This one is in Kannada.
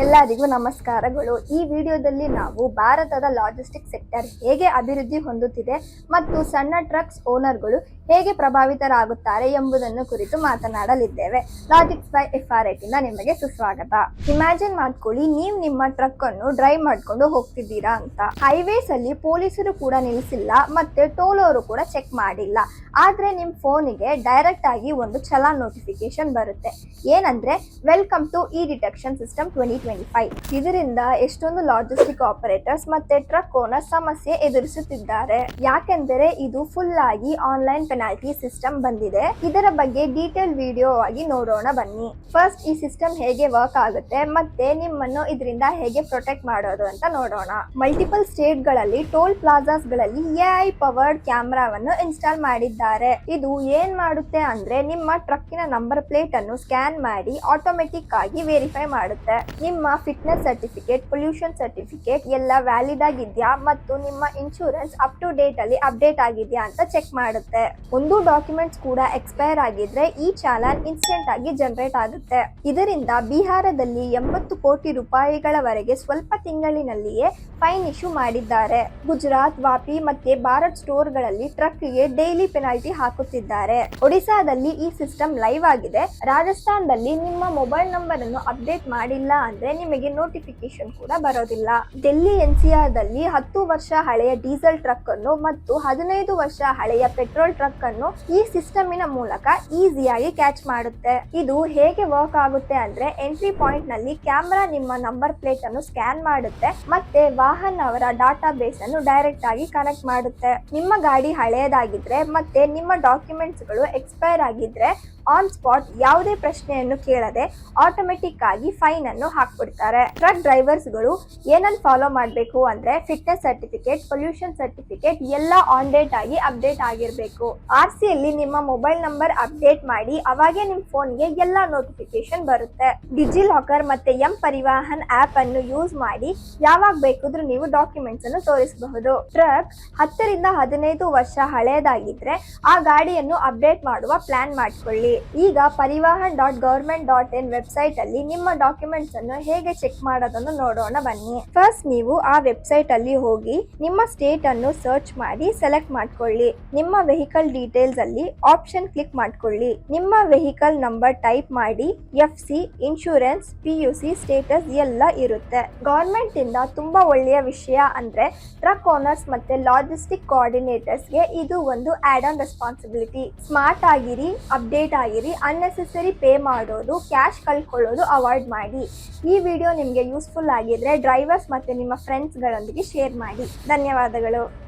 ಎಲ್ಲರಿಗೂ ನಮಸ್ಕಾರಗಳು. ಈ ವಿಡಿಯೋದಲ್ಲಿ ನಾವು ಭಾರತದ ಲಾಜಿಸ್ಟಿಕ್ ಸೆಕ್ಟರ್ ಹೇಗೆ ಅಭಿವೃದ್ಧಿ ಹೊಂದುತ್ತಿದೆ ಮತ್ತು ಸಣ್ಣ ಟ್ರಕ್ಸ್ ಓನರ್ಗಳು ಹೇಗೆ ಪ್ರಭಾವಿತರಾಗುತ್ತಾರೆ ಎಂಬುದನ್ನು ಕುರಿತು ಮಾತನಾಡಲಿದ್ದೇವೆ. ಲಾಜಿಕ್ಸ್ ಬೈ ಎಫ್ ಆರ್ ಐಟಿಂದ ನಿಮಗೆ ಸುಸ್ವಾಗತ. ಇಮ್ಯಾಜಿನ್ ಮಾಡ್ಕೊಳ್ಳಿ, ನೀವು ನಿಮ್ಮ ಟ್ರಕ್ ಅನ್ನು ಡ್ರೈವ್ ಮಾಡ್ಕೊಂಡು ಹೋಗ್ತಿದ್ದೀರಾ ಅಂತ. ಹೈವೇಸ್ ಅಲ್ಲಿ ಪೊಲೀಸರು ಕೂಡ ನಿಲ್ಲಿಸಿಲ್ಲ ಮತ್ತೆ ಟೋಲ್ ಅವರು ಕೂಡ ಚೆಕ್ ಮಾಡಿಲ್ಲ. ಆದ್ರೆ ನಿಮ್ ಫೋನಿಗೆ ಡೈರೆಕ್ಟ್ ಆಗಿ ಒಂದು ಚಲಾನ್ ನೋಟಿಫಿಕೇಶನ್ ಬರುತ್ತೆ. ಏನಂದ್ರೆ welcome to e detection system twenty twenty five ಇದರಿಂದ ಎಷ್ಟೊಂದು ಲಾಜಿಸ್ಟಿಕ್ ಆಪರೇಟರ್ಸ್ ಮತ್ತೆ ಟ್ರಕ್ ಓನರ್ ಸಮಸ್ಯೆ ಎದುರಿಸುತ್ತಿದ್ದಾರೆ. ಯಾಕೆಂದರೆ ಇದು ಫುಲ್ ಆಗಿ ಆನ್ಲೈನ್ ಪೆನಾಲ್ಟಿ ಸಿಸ್ಟಮ್ ಬಂದಿದೆ. ಇದರ ಬಗ್ಗೆ ಡೀಟೇಲ್ ವಿಡಿಯೋ ಆಗಿ ನೋಡೋಣ ಬನ್ನಿ. ಫಸ್ಟ್ ಈ ಸಿಸ್ಟಮ್ ಹೇಗೆ ವರ್ಕ್ ಆಗುತ್ತೆ ಮತ್ತೆ ನಿಮ್ಮನ್ನು ಇದರಿಂದ ಹೇಗೆ ಪ್ರೊಟೆಕ್ಟ್ ಮಾಡೋದು ಅಂತ ನೋಡೋಣ. ಮಲ್ಟಿಪಲ್ ಸ್ಟೇಟ್ಗಳಲ್ಲಿ ಟೋಲ್ ಪ್ಲಾಜಾಸ್ಗಳಲ್ಲಿ ಎಐ ಪವರ್ಡ್ ಕ್ಯಾಮ್ರಾವನ್ನು ಇನ್ಸ್ಟಾಲ್ ಮಾಡಿದ್ದಾರೆ. ಇದು ಏನ್ ಮಾಡುತ್ತೆ ಅಂದ್ರೆ ನಿಮ್ಮ ಟ್ರಕ್ಕಿನ ನಂಬರ್ ಪ್ಲೇಟ್ ಅನ್ನು ಸ್ಕ್ಯಾನ್ ಮಾಡಿ ಆಟೋಮೆಟಿಕ್ ಆಗಿ ವೆರಿಫೈ ಮಾಡುತ್ತೆ. ನಿಮ್ಮ ಫಿಟ್ನೆಸ್ ಸರ್ಟಿಫಿಕೇಟ್ ಪೊಲ್ಯೂಷನ್ ಸರ್ಟಿಫಿಕೇಟ್ ಎಲ್ಲ ವ್ಯಾಲಿಡ್ ಆಗಿದೆಯಾ ಮತ್ತು ನಿಮ್ಮ ಇನ್ಶೂರೆನ್ಸ್ ಅಪ್ ಟು ಡೇಟ್ ಅಲ್ಲಿ ಅಪ್ಡೇಟ್ ಆಗಿದೆಯಾ ಅಂತ ಚೆಕ್ ಮಾಡುತ್ತೆ. ಒಂದು ಡಾಕ್ಯುಮೆಂಟ್ಸ್ ಕೂಡ ಎಕ್ಸ್ಪೈರ್ ಆಗಿದ್ರೆ ಈ ಚಾಲನ್ ಇನ್ಸ್ಟೆಂಟ್ ಆಗಿ ಜನರೇಟ್ ಆಗುತ್ತೆ. ಇದರಿಂದ ಬಿಹಾರದಲ್ಲಿ ಎಂಬತ್ತು ಕೋಟಿ ರೂಪಾಯಿಗಳವರೆಗೆ ಸ್ವಲ್ಪ ತಿಂಗಳಿನಲ್ಲಿಯೇ ಫೈನ್ ಇಶ್ಯೂ ಮಾಡಿದ್ದಾರೆ. ಗುಜರಾತ್, ವಾಪಿ ಮತ್ತೆ ಭಾರತ್ ಸ್ಟೋರ್ಗಳಲ್ಲಿ ಟ್ರಕ್ಗೆ ಡೈಲಿ ಪೆನಾಲ್ಟಿ ಹಾಕುತ್ತಿದ್ದಾರೆ. ಒಡಿಸಾದಲ್ಲಿ ಈ ಸಿಸ್ಟಮ್ ಲೈವ್ ಆಗಿದೆ. ರಾಜಸ್ಥಾನದಲ್ಲಿ ನಿಮ್ಮ ಮೊಬೈಲ್ ನಂಬರ್ ಅನ್ನು ಅಪ್ಡೇಟ್ ಮಾಡಿಲ್ಲ ಅಂದ್ರೆ ನಿಮಗೆ ನೋಟಿಫಿಕೇಶನ್ ಕೂಡ ಬರೋದಿಲ್ಲ. ಡೆಲ್ಲಿ ಎನ್ಸಿಆರ್ದಲ್ಲಿ ಹತ್ತು ವರ್ಷ ಹಳೆಯ ಡೀಸೆಲ್ ಟ್ರಕ್ ಅನ್ನು ಮತ್ತು ಹದಿನೈದು ವರ್ಷ ಹಳೆಯ ಪೆಟ್ರೋಲ್ ಟ್ರಕ್ ಅನ್ನು ಈ ಸಿಸ್ಟಮಿನ ಮೂಲಕ ಈಸಿಯಾಗಿ ಕ್ಯಾಚ್ ಮಾಡುತ್ತೆ. ಇದು ಹೇಗೆ ವರ್ಕ್ ಆಗುತ್ತೆ ಅಂದ್ರೆ ಎಂಟ್ರಿ ಪಾಯಿಂಟ್ನಲ್ಲಿ ಕ್ಯಾಮ್ರಾ ನಿಮ್ಮ ನಂಬರ್ ಪ್ಲೇಟ್ ಅನ್ನು ಸ್ಕ್ಯಾನ್ ಮಾಡುತ್ತೆ ಮತ್ತೆ ವಾಹನ ಅವರ ಡಾಟಾ ಬೇಸ್ ಅನ್ನು ಡೈರೆಕ್ಟ್ ಆಗಿ ಕನೆಕ್ಟ್ ಮಾಡುತ್ತೆ. ನಿಮ್ಮ ಗಾಡಿ ಹಳೆಯದಾಗಿದ್ರೆ ಮತ್ತೆ ನಿಮ್ಮ ಡಾಕ್ಯುಮೆಂಟ್ಸ್ಗಳು ಎಕ್ಸ್ಪೈರ್ ಆಗಿದ್ರೆ ಆನ್ ಸ್ಪಾಟ್ ಯಾವುದೇ ಪ್ರಶ್ನೆಯನ್ನು ಕೇಳದೆ ಆಟೋಮೆಟಿಕ್ ಆಗಿ ಫೈನ್ ಅನ್ನು ಹಾಕ್ಬಿಡ್ತಾರೆ. ಟ್ರಕ್ ಡ್ರೈವರ್ಸ್ಗಳು ಏನನ್ನು ಫಾಲೋ ಮಾಡಬೇಕು ಅಂದ್ರೆ ಫಿಟ್ನೆಸ್ ಸರ್ಟಿಫಿಕೇಟ್ ಪೊಲ್ಯೂಷನ್ ಸರ್ಟಿಫಿಕೇಟ್ ಎಲ್ಲ ಆನ್ ಡೇಟ್ ಆಗಿ ಅಪ್ಡೇಟ್ ಆಗಿರಬೇಕು. ಆರ್ ಸಿಯಲ್ಲಿ ನಿಮ್ಮ ಮೊಬೈಲ್ ನಂಬರ್ ಅಪ್ಡೇಟ್ ಮಾಡಿ ಅವಾಗೆ ನಿಮ್ಮ ಫೋನ್ಗೆ ಎಲ್ಲ ನೋಟಿಫಿಕೇಶನ್ ಬರುತ್ತೆ. ಡಿಜಿ ಲಾಕರ್ ಮತ್ತೆ ಎಂ ಪರಿವಾಹನ್ ಆಪ್ ಅನ್ನು ಯೂಸ್ ಮಾಡಿ ಯಾವಾಗ ಬೇಕಿದ್ರು ನೀವು ಡಾಕ್ಯುಮೆಂಟ್ಸ್ ಅನ್ನು ತೋರಿಸಬಹುದು. ಟ್ರಕ್ ಹತ್ತರಿಂದ ಹದಿನೈದು ವರ್ಷ ಹಳೆಯದಾಗಿದ್ರೆ ಆ ಗಾಡಿಯನ್ನು ಅಪ್ಡೇಟ್ ಮಾಡುವ ಪ್ಲಾನ್ ಮಾಡ್ಕೊಳ್ಳಿ. ಈಗ Parivahan dot government dot in website ಅಲ್ಲಿ ನಿಮ್ಮ ಡಾಕ್ಯುಮೆಂಟ್ಸ್ ಅನ್ನು ಹೇಗೆ ಚೆಕ್ ಮಾಡೋದನ್ನು ನೋಡೋಣ ಬನ್ನಿ. ಫಸ್ಟ್ ನೀವು ಆ ವೆಬ್ಸೈಟ್ ಅಲ್ಲಿ ಹೋಗಿ ನಿಮ್ಮ ಸ್ಟೇಟ್ ಅನ್ನು ಸರ್ಚ್ ಮಾಡಿ ಸೆಲೆಕ್ಟ್ ಮಾಡ್ಕೊಳ್ಳಿ. ನಿಮ್ಮ ವೆಹಿಕಲ್ ಡೀಟೇಲ್ಸ್ ಅಲ್ಲಿ ಆಪ್ಷನ್ ಕ್ಲಿಕ್ ಮಾಡ್ಕೊಳ್ಳಿ. ನಿಮ್ಮ ವೆಹಿಕಲ್ ನಂಬರ್ ಟೈಪ್ ಮಾಡಿ F C insurance P U C status ಎಲ್ಲ ಇರುತ್ತೆ. ಗವರ್ಮೆಂಟ್ ಇಂದ ತುಂಬಾ ಒಳ್ಳೆಯ ವಿಷಯ ಅಂದ್ರೆ ಟ್ರಕ್ ಓನರ್ಸ್ ಮತ್ತೆ ಲಾಜಿಸ್ಟಿಕ್ ಕೋಆರ್ಡಿನೇಟರ್ಸ್ಗೆ ಇದು ಒಂದು ಆಡ್ ಆನ್ ರೆಸ್ಪಾನ್ಸಿಬಿಲಿಟಿ ಸ್ಮಾರ್ಟ್ ಆಗಿರಿ ಅಪ್ಡೇಟ್ ಆಗಿರಿ ಅನ್ನೆಸೆಸರಿ ಪೇ ಮಾಡೋದು ಕ್ಯಾಶ್ ಕಳ್ಕೊಳ್ಳೋದು ಅವಾಯ್ಡ್ ಮಾಡಿ. ಈ ವಿಡಿಯೋ ನಿಮಗೆ ಯೂಸ್ಫುಲ್ ಆಗಿದ್ರೆ ಡ್ರೈವರ್ಸ್ ಮತ್ತೆ ನಿಮ್ಮ ಫ್ರೆಂಡ್ಸ್ಗಳೊಂದಿಗೆ ಶೇರ್ ಮಾಡಿ. ಧನ್ಯವಾದಗಳು.